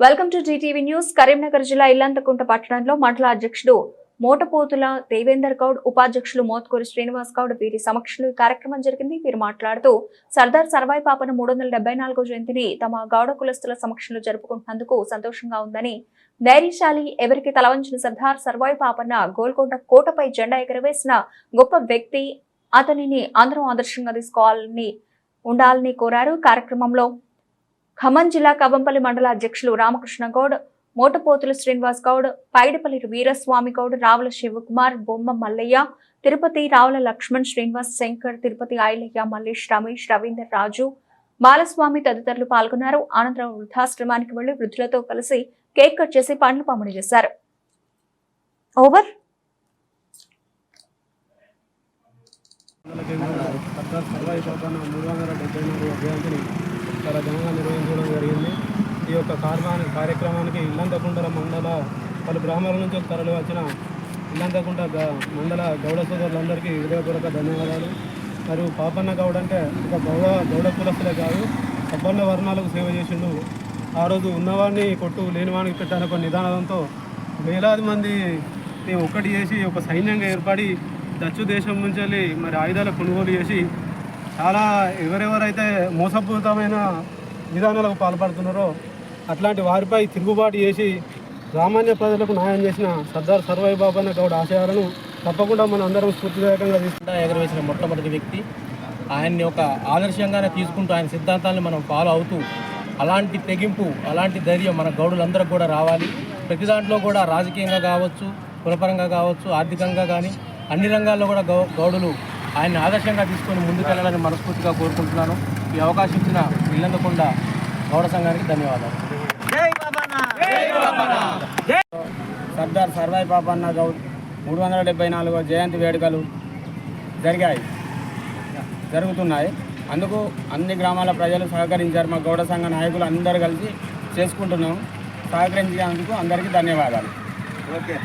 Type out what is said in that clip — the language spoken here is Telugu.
Welcome to GTV news. Karimnagar జిల్లా ఇల్లంతకుంట పట్టణంలో మండల అధ్యక్షుడు మోటపోతుల దేవేందర్ గౌడ్ ఉపాధ్యక్షులు మోత్కూరి శ్రీనివాస్ గౌడ్ వీరి సమక్షంలో ఈ కార్యక్రమం జరిగింది. వీరు మాట్లాడుతూ సర్దార్ సర్వాయి పాపన మూడు వందల డెబ్బై నాలుగో జయంతిని తమ గౌడ కులస్తుల సమక్షంలో జరుపుకుంటున్నందుకు సంతోషంగా ఉందని ధైర్యశాలి ఎవరికి తలవంచిన సర్దార్ సర్వాయి పాపన్న గోల్కొండ కోటపై జెండా ఎగరవేసిన గొప్ప వ్యక్తి అతనిని అందరం ఆదర్శంగా తీసుకోవాలని ఉండాలని కోరారు. కార్యక్రమంలో ఖమ్మం జిల్లా కవంపల్లి మండల అధ్యక్షులు రామకృష్ణ గౌడ్ మోటపోతుల శ్రీనివాస్ గౌడ్ పైడిపల్లి వీరస్వామి గౌడ్ రావుల శివకుమార్ బొమ్మ మల్లయ్య తిరుపతి రావుల లక్ష్మణ్ శ్రీనివాస్ శంకర్ తిరుపతి ఆయలయ్య మల్లేష్ రమేష్ రవీందర్ రాజు బాలస్వామి తదితరులు పాల్గొన్నారు అనంతరం వృద్ధాశ్రమానికి వెళ్ళి వృద్ధులతో కలిసి కేక్ కట్ చేసి పండ్లు పంపిణీ చేశారు ఓవర్ సర్దార్ సర్వాయి మూడు వందల డెబ్బై నాలుగు అభ్యర్థిని చాలా ఘనంగా నిర్వహించడం జరిగింది. ఈ యొక్క కార్మాని కార్యక్రమానికి ఇల్లంతకుంటల మండల పలు గ్రామాల నుంచి తరలి వచ్చిన ఇల్లంతకుంట మండల గౌడ సోదరులందరికీ హృదయపూర్వక ధన్యవాదాలు. మరియు పాపన్న గౌడ అంటే ఒక గౌడ గౌడ కులస్తులే కాదు సబ్బన్న వర్ణాలకు సేవ చేసిండు. ఆ రోజు ఉన్నవాడిని కొట్టు లేనివాడిని పెట్టాలని ఒక నిదానంతో వేలాది మంది ఒక్కటి చేసి ఒక సైన్యంగా ఏర్పడి డచ్చు దేశం నుంచి వెళ్ళి మరి ఆయుధాల కొనుగోలు చేసి చాలా ఎవరెవరైతే మోసపూరితమైన విధానాలకు పాల్పడుతున్నారో అట్లాంటి వారిపై తిరుగుబాటు చేసి సామాన్య ప్రజలకు న్యాయం చేసిన సర్దార్ సర్వాయి అనే గౌడ్ ఆశయాలను తప్పకుండా మనం అందరం స్ఫూర్తిదాయకంగా తీసుకుంటా. ఎగరవేసిన మొట్టమొదటి వ్యక్తి. ఆయన్ని ఒక ఆదర్శంగానే తీసుకుంటూ ఆయన సిద్ధాంతాలను మనం ఫాలో అవుతూ అలాంటి తెగింపు అలాంటి ధైర్యం మన గౌడులందరూ కూడా రావాలి. ప్రతి దాంట్లో కూడా రాజకీయంగా కావచ్చు కులపరంగా కావచ్చు ఆర్థికంగా కానీ అన్ని రంగాల్లో కూడా గౌ గౌడులు ఆయన్ని ఆదర్శంగా తీసుకొని ముందుకెళ్ళాలని మనస్ఫూర్తిగా కోరుకుంటున్నాను. ఈ అవకాశం ఇచ్చిన ఇల్లందకొండ గౌడ సంఘానికి ధన్యవాదాలు. సర్దార్ సర్వాయి పాపన్న గౌడ్ మూడు వందల డెబ్బై నాలుగో జయంతి వేడుకలు జరిగాయి. జరుగుతున్నాయి. అందుకు అన్ని గ్రామాల ప్రజలు సహకరించారు. మా గౌడ సంఘ నాయకులు అందరూ కలిసి చేసుకుంటున్నాం. సహకరించినందుకు అందరికీ ధన్యవాదాలు. ఓకే.